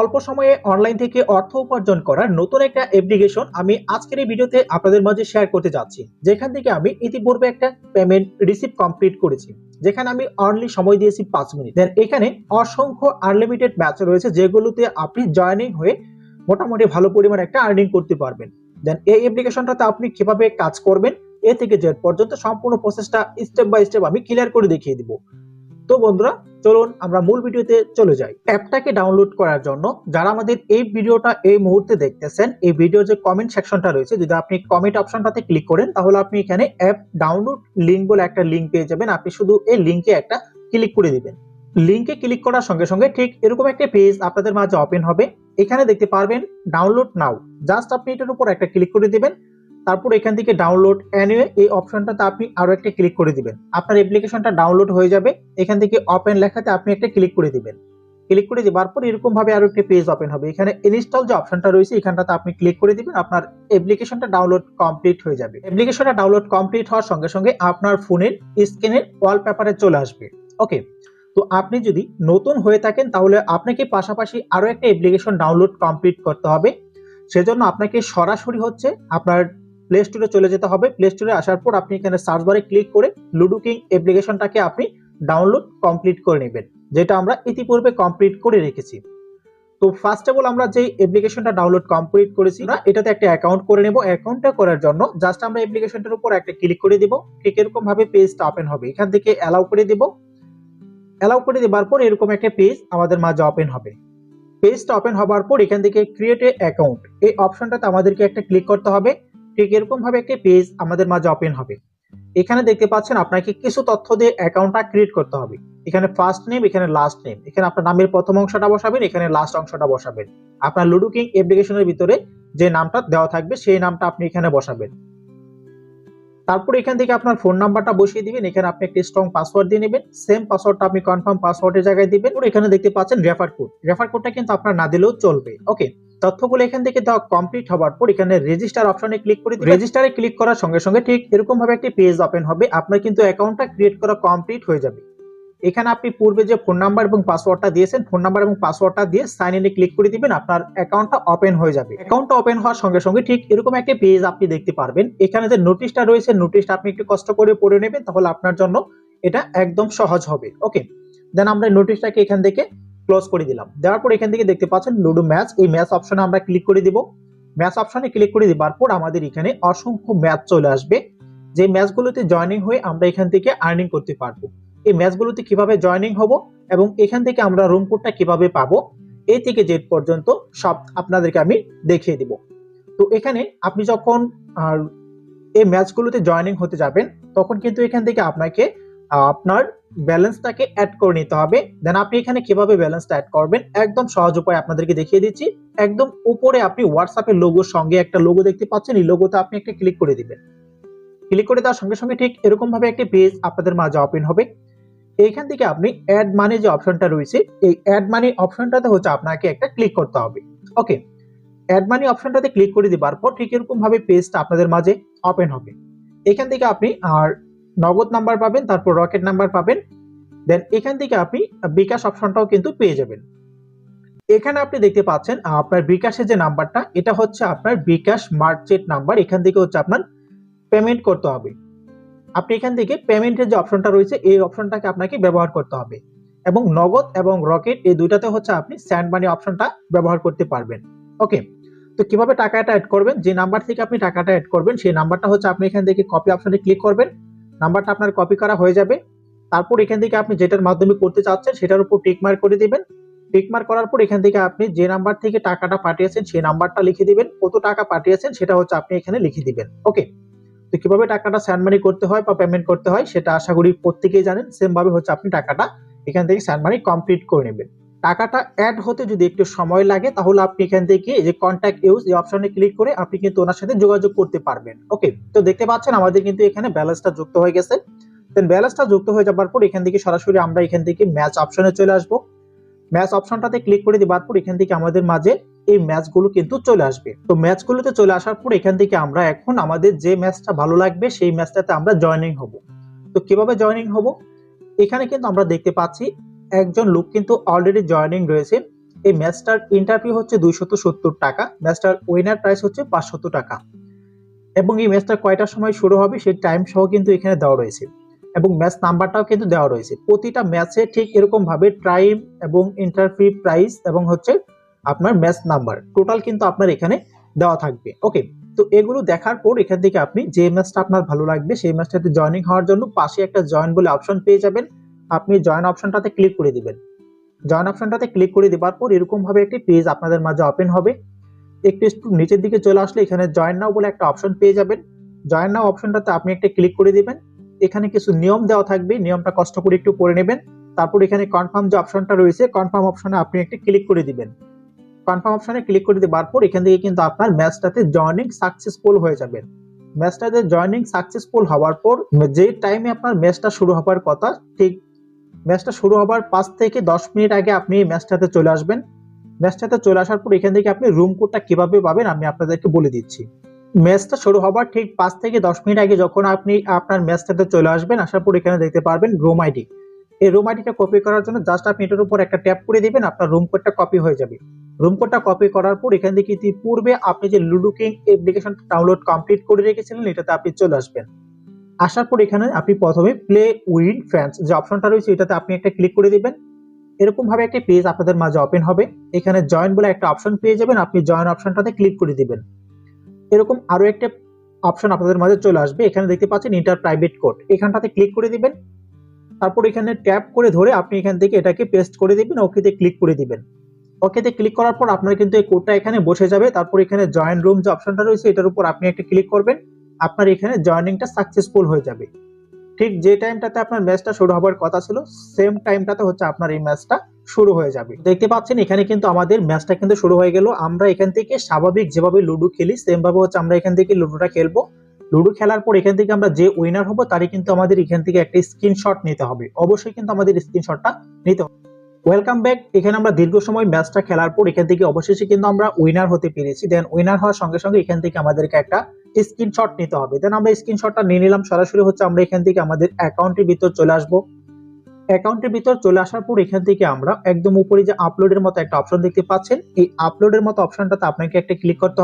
অল্প সময়ে অনলাইন থেকে অর্থ উপার্জন করার নতুন একটা অ্যাপ্লিকেশন আমি আজকের এই ভিডিওতে আপনাদের মাঝে শেয়ার করতে যাচ্ছি। যেখান থেকে আমি ইতিপূর্বে একটা পেমেন্ট রিসিভ কমপ্লিট করেছি। যেখানে আমি অনলি সময় দিয়েছি পাঁচ মিনিট। দেন এখানে অসংখ্য আনলিমিটেড ম্যাচ রয়েছে যেগুলোতে আপনি জয়েনিং হয়ে মোটামুটি ভালো পরিমাণ একটা আর্নিং করতে পারবেন। দেন এই অ্যাপ্লিকেশনটাতে আপনি কীভাবে কাজ করবেন, এ থেকে জেড পর্যন্ত সম্পূর্ণ প্রসেসটা স্টেপ বাই স্টেপ আমি ক্লিয়ার করে দেখিয়ে দিব। তো বন্ধুরা চলুন আমরা মূল ভিডিওতে চলে যাই। অ্যাপটাকে ডাউনলোড করার জন্য যারা আমাদের এই ভিডিওটা এই মুহূর্তে দেখতেছেন, এই ভিডিওর যে কমেন্ট সেকশনটা রয়েছে, যদি আপনি কমেন্ট অপশনটাতে ক্লিক করেন, তাহলে আপনি এখানে অ্যাপ ডাউনলোড লিঙ্ক বলে একটা লিঙ্ক পেয়ে যাবেন। আপনি শুধু এই লিঙ্কে একটা ক্লিক করে দিবেন। লিঙ্কে ক্লিক করার সঙ্গে সঙ্গে ঠিক এরকম একটা পেজ আপনাদের মাঝে ওপেন হবে। এখানে দেখতে পারবেন ডাউনলোড নাও জাস্ট আপনি এটার উপর একটা ক্লিক করে দিবেন। তারপর এখান থেকে ডাউনলোড অ্যানিওয়ে এই অপশনটাতে আপনি আরও একটা ক্লিক করে দিবেন। আপনার অ্যাপ্লিকেশনটা ডাউনলোড হয়ে যাবে, এখান থেকে ওপেন লেখাতে আপনি একটা ক্লিক করে দিবেন। ক্লিক করে দেওয়ার পর এরকমভাবে আরও আরও একটা পেজ ওপেন হবে। এখানে ইনস্টল যে অপশনটা রয়েছে, এখানটাতে আপনি ক্লিক করে দিবেন, আপনার অ্যাপ্লিকেশনটা ডাউনলোড কমপ্লিট হয়ে যাবে। অ্যাপ্লিকেশনটা ডাউনলোড কমপ্লিট হওয়ার সঙ্গে সঙ্গে আপনার ফোনের স্ক্রিনের ওয়ালপেপারে চলে আসবে। ওকে তো আপনি যদি নতুন হয়ে থাকেন, তাহলে আপনাকে পাশাপাশি আরও একটা অ্যাপ্লিকেশন ডাউনলোড কমপ্লিট করতে হবে। সেজন্য আপনাকে সরাসরি হচ্ছে আপনার প্লে স্টোরে চলে যেতে হবে। প্লে স্টোরে আসার পর আপনি এখানে সার্চ বারে ক্লিক করে লুডো কিং অ্যাপ্লিকেশনটাকে আপনি ডাউনলোড কমপ্লিট করে নেবেন, যেটা আমরা ইতিপূর্বে কমপ্লিট করে রেখেছি। তো ফার্স্ট অফ অল আমরা যে অ্যাপ্লিকেশনটা ডাউনলোড কমপ্লিট করেছি না এটাতে একটা অ্যাকাউন্ট করে নেব। অ্যাকাউন্টটা করার জন্য জাস্ট আমরা অ্যাপ্লিকেশনটার উপর একটা ক্লিক করে দিব। ঠিক এরকম ভাবে পেজটা ওপেন হবে। এখান থেকে অ্যালাউ করে দিব। অ্যালাউ করে দেওয়ার পর এরকম একটা পেজ আমাদের মাঝে ওপেন হবে। পেজটা ওপেন হবার পর এখান থেকে ক্রিয়েট এ অ্যাকাউন্ট এই অপশনটাতে আমাদেরকে একটা ক্লিক করতে হবে। ঠিক এরকম ভাবে একটি পেজ আমাদের মাঝে ওপেন হবে। এখানে দেখতে পাচ্ছেন আপনাকে কিছু তথ্য দিয়ে অ্যাকাউন্টটা ক্রিয়েট করতে হবে। এখানে ফার্স্ট নেম এখানে লাস্ট নেম এখানে আপনার নামের প্রথম অংশটা বসাবেন, এখানে লাস্ট অংশটা বসাবেন। আপনার লুডো কিং অ্যাপ্লিকেশনের ভিতরে যে নামটা দেওয়া থাকবে, সেই নামটা আপনি এখানে বসাবেন। তারপর এখান থেকে আপনার ফোন নাম্বারটা বসিয়ে দিবেন। এখানে আপনি একটি স্ট্রং পাসওয়ার্ড দিয়ে নেবেন। সেম পাসওয়ার্ডটা আপনি কনফার্ম পাসওয়ার্ডের জায়গায় দিবেন। এখানে দেখতে পাচ্ছেন রেফার কোড রেফার কোডটা কিন্তু আপনার না দিলেও চলবে। ওকে তথ্যগুলো এখান থেকে দেওয়া কমপ্লিট হওয়ার পর এখানে রেজিস্টার অপশনে ক্লিক করে রেজিস্টারে ক্লিক করার সঙ্গে সঙ্গে ঠিক এরকম ভাবে একটি পেজ ওপেন হবে। আপনার কিন্তু অ্যাকাউন্টটা ক্রিয়েট করা কমপ্লিট হয়ে যাবে। এখানে আপনি পূর্বে যে ফোন নাম্বার এবং পাসওয়ার্ডটা দিয়েছেন ফোন নাম্বার এবং পাসওয়ার্ডটা দিয়ে সাইন ইনে ক্লিক করে দিবেন, আপনার অ্যাকাউন্টটা ওপেন হয়ে যাবে। অ্যাকাউন্টটা ওপেন হওয়ার সঙ্গে সঙ্গে ঠিক এরকম একটা পেজ আপনি দেখতে পারবেন। এখানে যে নোটিশটা রয়েছে নোটিশটা আপনি একটু কষ্ট করে পড়ে নেবেন, তাহলে আপনার জন্য এটা একদম সহজ হবে। ওকে দেন আমরা নোটিশটাকে এখান থেকে ক্লোজ করে দিলাম। দেওয়ার পর এখান থেকে দেখতে পাচ্ছেন লুডো ম্যাচ এই ম্যাচ অপশনে আমরা ক্লিক করে দিব। ম্যাচ অপশনে ক্লিক করে দেওয়ার পর আমাদের এখানে অসংখ্য ম্যাচ চলে আসবে। যে ম্যাচগুলোতে জয়েনিং হয়ে আমরা এখান থেকে আর্নিং করতে পারব। এই ম্যাচগুলোতে কীভাবে জয়েনিং হব এবং এখান থেকে আমরা রুম কোডটা কীভাবে পাবো, এই থেকে জেড পর্যন্ত সব আপনাদেরকে আমি দেখিয়ে দিব। তো এখানে আপনি যখন এই ম্যাচগুলোতে জয়েনিং হতে যাবেন, তখন কিন্তু এখান থেকে আপনাকে আপনার ব্যালেন্সটাকে অ্যাড করে নিতে হবে। দেন আপনি এখানে কীভাবে ব্যালেন্সটা অ্যাড করবেন? একদম সহজ উপায় আপনাদেরকে দেখিয়ে দিচ্ছি। একদম উপরে আপনি হোয়াটসঅ্যাপের লোগোর সঙ্গে একটা লোগো দেখতে পাচ্ছেন। এই লোগোতে আপনি একটা ক্লিক করে দিবেন। ক্লিক করে দেওয়ার সঙ্গে সঙ্গে ঠিক এরকম ভাবে একটি পেজ আপনাদের মাঝে ওপেন হবে। এইখান থেকে আপনি অ্যাড মানি যে অপশনটা রয়েছে, এই অ্যাড মানি অপশনটাতে হচ্ছে আপনাকে একটা ক্লিক করতে হবে। ওকে অ্যাড মানি অপশনটাতে ক্লিক করে দেওয়ার পর ঠিক এরকম ভাবে পেজটা আপনাদের মাঝে ওপেন হবে। এখান থেকে আপনি আর নগদ নাম্বার পাবেন, তারপর রকেট নাম্বার পাবেন দেন এখান থেকে আপনি বিকাশ অপশনটাও কিন্তু পেয়ে যাবেন। এখানে আপনি দেখতে পাচ্ছেন আপনার বিকাশের যে নাম্বারটা, এটা হচ্ছে আপনার বিকাশ মার্চেট নাম্বার, এখান থেকে হচ্ছে আপনার পেমেন্ট করতে হবে। আপনি এখান থেকে পেমেন্টের যে অপশনটা রয়েছে, এই অপশনটাকে আপনাকে ব্যবহার করতে হবে। এবং নগদ এবং রকেট, এই দুইটাতে হচ্ছে আপনি স্যান্ড মানি অপশনটা ব্যবহার করতে পারবেন। ওকে তো কীভাবে টাকাটা অ্যাড করবেন? যে নাম্বার থেকে আপনি টাকাটা অ্যাড করবেন, সেই নাম্বারটা হচ্ছে আপনি এখান থেকে কপি অপশনে ক্লিক করবেন। নাম্বারটা আপনার কপি করা হয়ে যাবে। তারপর এখান থেকে আপনি যেটার মাধ্যমে করতে চাচ্ছেন সেটার উপর টিক মার্ক করে দিবেন। টিক মার্ক করার পর এখান থেকে আপনি যে নাম্বার থেকে টাকাটা পাঠিয়েছেন সেই নাম্বারটা লিখে দিবেন। কত টাকা পাঠিয়েছেন সেটা হচ্ছে আপনি এখানে লিখে দিবেন। ওকে তো কীভাবে টাকাটা স্যান্ড মানি করতে হয় বা পেমেন্ট করতে হয় সেটা আশা করি প্রত্যেকেই জানেন। সেম ভাবে হচ্ছে আপনি টাকাটা এখান থেকে স্যান্ড মানি কমপ্লিট করে নেবেন। টাকাটা অ্যাড হতে যদি একটু সময় লাগে, তাহলে আপনি এখান থেকে যে কন্ট্যাক্ট ইউজ এই অপশনে ক্লিক করে আপনি কিন্তু ওনার সাথে যোগাযোগ করতে পারবেন। ওকে তো দেখতে পাচ্ছেন আমাদের কিন্তু এখানে ব্যালেন্সটা যুক্ত হয়ে গেছে। দেন ব্যালেন্সটা যুক্ত হয়ে যাবার পর এখান থেকে সরাসরি আমরা এখান থেকে ম্যাচ অপশনে চলে আসব। ম্যাচ অপশনটাতে ক্লিক করে দেওয়ার পর এখান থেকে আমাদের মাঝে এই ম্যাচগুলো কিন্তু চলে আসবে। তো ম্যাচগুলোতে চলে আসার পর এখান থেকে আমরা এখন আমাদের যে ম্যাচটা ভালো লাগবে, সেই ম্যাচটাতে আমরা জয়েনিং হব। তো কীভাবে জয়েনিং হব? এখানে কিন্তু আমরা দেখতে পাচ্ছি একজন লোক কিন্তু অলরেডি জয়েনিং রয়েছে। এই ম্যাচটার ইন্টারভিউ হচ্ছে দুইশত সত্তর টাকা ম্যাচটার উইনার প্রাইস হচ্ছে পাঁচশত টাকা। এবং এই ম্যাচটা কয়টার সময় শুরু হবে সেই টাইম সহ কিন্তু এখানে দেওয়া রয়েছে। এবং ম্যাচ নাম্বারটাও কিন্তু দেওয়া রয়েছে। প্রতিটা ম্যাচে ঠিক এরকম ভাবে টাইম এবং ইন্টারভিউ প্রাইস এবং হচ্ছে আপনার ম্যাচ নাম্বার টোটাল কিন্তু আপনার এখানে দেওয়া থাকবে। ওকে তো এগুলো দেখার পর এখান থেকে আপনি যে ম্যাচটা আপনার ভালো লাগবে, সেই ম্যাচটাতে জয়েনিং হওয়ার জন্য পাশে একটা জয়েন বলে অপশন পেয়ে যাবেন। আপনি জয়েন অপশনটাতে ক্লিক করে দিবেন। জয়েন অপশনটাতে ক্লিক করে দেওয়ার পর এরকম ভাবে একটি পেজ আপনাদের মাঝে ওপেন হবে। একটু একটু নিচের দিকে চলে আসলে এখানে জয়েন নাও বলে একটা অপশন পেয়ে যাবেন। জয়েন নাও অপশনটাতে আপনি একটা ক্লিক করে দিবেন। এখানে কিছু নিয়ম দেওয়া থাকবে, নিয়মটা কষ্ট করে একটু পড়ে নেবেন। তারপর এখানে কনফার্ম যে অপশনটা রয়েছে কনফার্ম অপশনে আপনি একটি ক্লিক করে দিবেন। কনফার্ম অপশনে ক্লিক করে দেওয়ার পর এখান থেকে কিন্তু আপনার ম্যাচটাতে জয়েনিং সাকসেসফুল হয়ে যাবে। ম্যাচটাতে জয়েনিং সাকসেসফুল হওয়ার পর যে টাইমে আপনার ম্যাচটা শুরু হওয়ার কথা, ঠিক ম্যাচটা শুরু হবার পাঁচ থেকে দশ মিনিট আগে আপনি ম্যাচটাতে চলে আসবেন। ম্যাচটাতে চলে আসার পর এখান থেকে আপনি রুম কোডটা কীভাবে পাবেন আমি আপনাদেরকে বলে দিচ্ছি। ম্যাচটা শুরু হবার ঠিক পাঁচ থেকে দশ মিনিট আগে যখন আপনি আপনার ম্যাচটাতে চলে আসবেন, আসার পর এখানে দেখতে পারবেন রুম আইডি এই রুম আইডিটা কপি করার জন্য জাস্ট আপনি এটার উপর একটা ট্যাপ করে দিবেন, আপনার রুম কোডটা কপি হয়ে যাবে। রুম কোডটা কপি করার পর এখান থেকে ইতিপূর্বে আপনি যে Ludo King application download complete করে রেখেছিলেন, এটাতে আপনি চলে আসবেন। আসার পর এখানে আপনি প্রথমে প্লে উইন ফ্যান্স যে অপশনটা রয়েছে এটাতে আপনি একটা ক্লিক করে দিবেন। এরকম ভাবে একটা পেজ আপনাদের মাঝে ওপেন হবে। এখানে জয়েন বলে একটা অপশন পেয়ে যাবেন। আপনি জয়েন অপশনটাতে ক্লিক করে দিবেন। এরকম আরও একটা অপশন আপনাদের মাঝে চলে আসবে। এখানে দেখতে পাচ্ছেন ইন্টার প্রাইভেট কোড এখানটাতে ক্লিক করে দিবেন। তারপর এখানে ট্যাপ করে ধরে আপনি এখান থেকে এটাকে পেস্ট করে দিবেন। ওকেতে ক্লিক করে দিবেন। ওকেতে ক্লিক করার পর আপনার কিন্তু এই কোডটা এখানে বসে যাবে। তারপর এখানে জয়েন রুম যে অপশনটা রয়েছে, এটার উপর আপনি একটা ক্লিক করবেন। আপনার এখানে জয়েনিংটা সাকসেসফুল হয়ে যাবে। ঠিক যে টাইমটাতে আপনার ম্যাচটা শুরু হবার কথা ছিল সেম টাইমটাতে হচ্ছে আপনার এই ম্যাচটা শুরু হয়ে যাবে। দেখতে পাচ্ছেন, এখানে কিন্তু আমাদের ম্যাচটা কিন্তু শুরু হয়ে গেল। আমরা এখান থেকে স্বাভাবিক যেভাবে লুডো খেলি সেম ভাবে হচ্ছে আমরা এখান থেকে লুডোটা খেলব। লুডো খেলার পর এখান থেকে আমরা যে উইনার হব, তারই কিন্তু আমাদের এখান থেকে একটা স্ক্রিনশট নিতে হবে। অবশ্যই কিন্তু আমাদের স্ক্রিনশটটা নিতে হবে। ওয়েলকাম ব্যাক এখানে আমরা দীর্ঘ সময় ম্যাচটা খেলার পর এখান থেকে অবশেষে কিন্তু আমরা উইনার হতে পেরেছি। দেন উইনার হওয়ার সঙ্গে সঙ্গে এখান থেকে আমাদেরকে একটা স্ক্রিনশট নিতে হবে। দেন আমরা স্ক্রিনশটটা নিয়ে নিলাম। সরাসরি হচ্ছে আমরা এখান থেকে আমাদের অ্যাকাউন্টের ভিতর চলে আসব। অ্যাকাউন্টের ভিতর চলে আসার পর এখান থেকে আমরা একদম উপরে যে আপলোডের মতো একটা অপশন দেখতে পাচ্ছেন। এই আপলোডের মতো অপশনটাতে আপনাকে একটা ক্লিক করতে হবে।